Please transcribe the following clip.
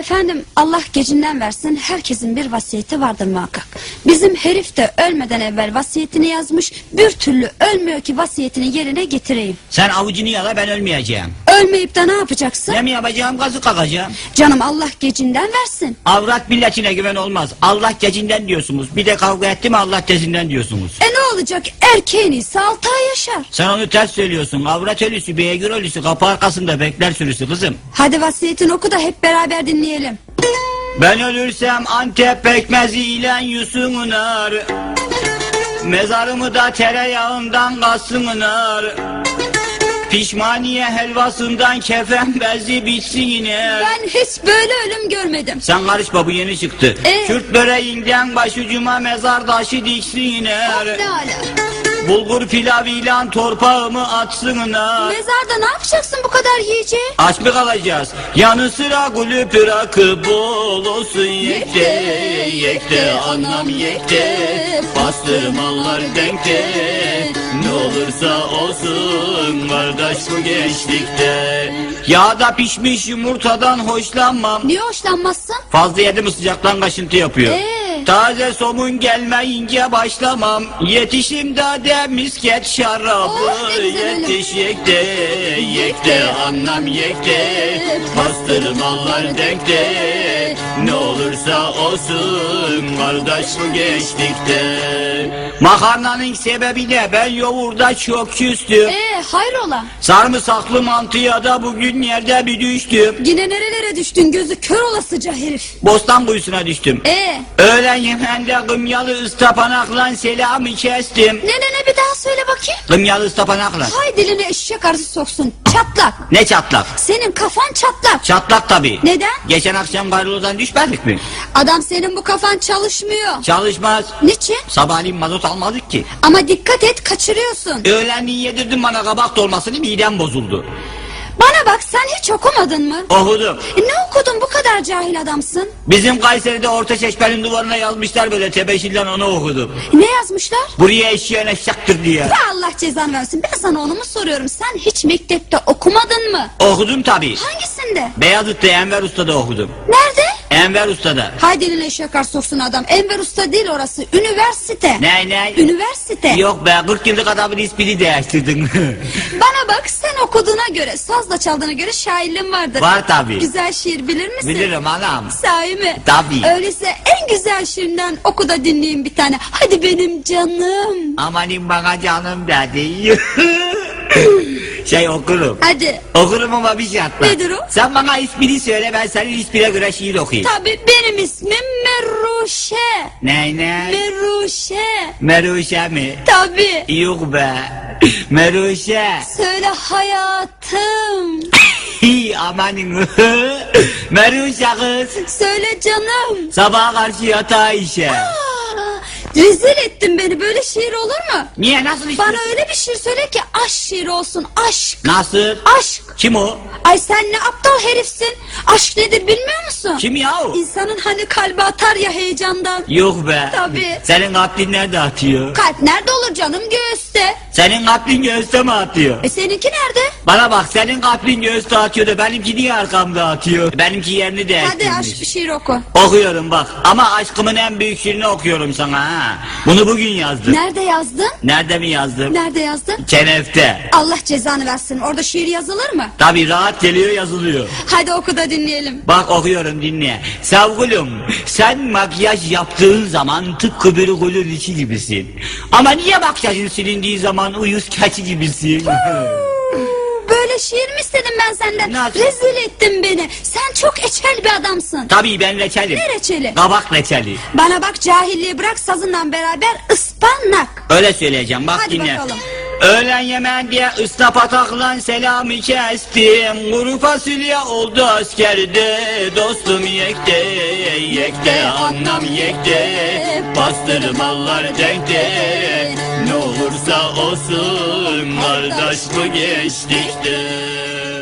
Efendim Allah gecinden versin herkesin bir vasiyeti vardır muhakkak. Bizim herif de ölmeden evvel vasiyetini yazmış bir türlü ölmüyor ki vasiyetini yerine getireyim. Sen avucunu yala ben ölmeyeceğim. Ölmeyip de ne yapacaksın? Ne mi yapacağım kazık kakacağım. Canım Allah gecinden versin. Avrat milletine güven olmaz. Allah gecinden diyorsunuz. Bir de kavga etti mi Allah tezinden diyorsunuz. E ne olacak erkeğin ise altı ay yaşar. Sen onu ters söylüyorsun. Avrat ölüsü, beygir ölüsü, kapı arkasında bekler sürüsü kızım. Hadi vasiyetini oku da hep beraber dinleyelim. Ben ölürsem Antep pekmezi ile yusunlar. Mezarımı da tereyağından kassınlar. Pişmaniye helvasından kefen bezi bitsinler. Ben hiç böyle ölüm görmedim. Sen karışma bu yeni çıktı. Ee? Kürt böreğinden başucuma mezar taşı diksinler. Ne ala? Bulgur pilavıyla torpağımı atsınlar. Mezarda ne yapacaksın bu kadar yiyeceği? Aç mı kalacağız? Yanı sıra gülüp rakı bol olsun yekte Yekte anam yekte Bastırmalar denkte Ne olursa olsun kardeş bu gençlikte Yağda pişmiş yumurtadan hoşlanmam Niye hoşlanmazsın? Fazla yedim mi sıcaktan kaşıntı yapıyor Ee? Taze somun gelmeyince başlamam Yetişim de misket şarabı Oh, ne güzel ölüm. Yetiş yekte Yekte anlam yekte Pastırmalar denkte Ne olursa olsun Kardeş bu gençlikte. Makarnanın sebebi ne? Ben yoğurda çok küstüm. Ee hayrola? Sarımsaklı mantıya da bugün yerde bir düştüm. Yine nerelere düştün? Gözü kör olasıca herif. Bostan kuyusuna düştüm. Ee? Öğlen yemeğinde kımyalı ıstapanakla selamı kestim. ne ne ne daha söyle bakayım. Kımyalı ıstapanakla. Hay dilini eşek arısı soksun çatlak. Ne çatlak? Senin kafan çatlak. Çatlak tabii. Neden? Geçen akşam Gayrılı'dan düşmedik mi? Adam senin bu kafan çalışmıyor. Çalışmaz. Niçin? Sabahleyin mazot almadık ki. Ama dikkat et kaçırıyorsun. Öğlenliğin yedirdin bana kabak dolmasını midem bozuldu. Bana bak sen hiç okumadın mı? Okudum. E, ne okudun bu kadar cahil adamsın? Bizim Kayseri'de orta çeşmenin duvarına yazmışlar böyle tebeşirden onu okudum. Ne yazmışlar? Buraya eşeğen eşyaktır diye. Ya Allah cezanı versin ben sana onu mu soruyorum sen hiç mektepte okumadın mı? Okudum tabii. Hangisinde? Beyazıt'ta Enver Usta'da okudum. Nerede? Enver Usta'da. Hay dilini eşek arısı soksun adam Enver Usta değil orası üniversite. Ne ne? Üniversite. Yok be 40 yıllık adamın ismini değiştirdin. Bana bak okuduğuna göre sazla çaldığına göre şairliğin vardır. Var tabii. Güzel şiir bilir misin? Bilirim anam. Sahi mi? Tabii. Öyleyse en güzel şiirinden oku da dinleyeyim bir tane. Hadi benim canım. Amanin bana canım dedi. şey okurum. Hadi. Okurum ama bir şartla. Nedir o? Sen bana ismini söyle ben senin ismine göre şiir okuyayım. Tabii benim ismim Meruşe. Ne ne? Meruşe. Meruşe mi? Tabii. Yok be. Meruşe. Söyle hayatım. Hi amanin. Meruşe kız. Söyle canım. Sabaha karşı yatağa işe. Rezil ettin beni böyle şiir olur mu? Niye nasıl Bana istiyorsun? öyle bir şiir söyle ki aşk şiiri olsun aşk. Nasıl? Aşk. Kim o? Ay sen ne aptal herifsin. Aşk nedir bilmiyor musun? Kim ya o? İnsanın hani kalbi atar ya heyecandan. Yok be. Tabii. Senin kalbin nerede atıyor? Kalp nerede olur canım göğüste. Senin kalbin göğüste atıyor? E seninki nerede? Bana bak senin kalbin göğüste atıyor da benimki niye arkamda atıyor? Benimki yerini Hadi değiştirmiş. aşk bir şiir oku. Okuyorum bak ama aşkımın en büyük şiirini okuyorum sana ha. Bunu bugün yazdım. Nerede yazdın? Nerede mi yazdım? Nerede yazdın? Kenefte. Allah cezanı versin. Orada şiir yazılır mı? Tabi rahat geliyor yazılıyor. Hadi oku da dinleyelim. Bak okuyorum dinle. Sevgilim sen makyaj yaptığın zaman tıpkı bir gülün içi gibisin. Ama niye makyajın silindiği zaman uyuz keçi gibisin? Böyle şiir mi istedim ben senden? Nasıl? Rezil ettin beni. Sen çok eçel bir adamsın. Tabii ben reçelim. Ne reçeli? Kabak reçeli. Bana bak cahilliği bırak sazından beraber ıspanak. Öyle söyleyeceğim bak Hadi dinle. bakalım. Öğlen yemeğin diye ıslap atakla selamı kestim. Kuru fasulye oldu askerde. Dostum yekte, yekte anlam yekte. Bastırmalar denkte. Ne olursa olsun kardeş bu geçtikte.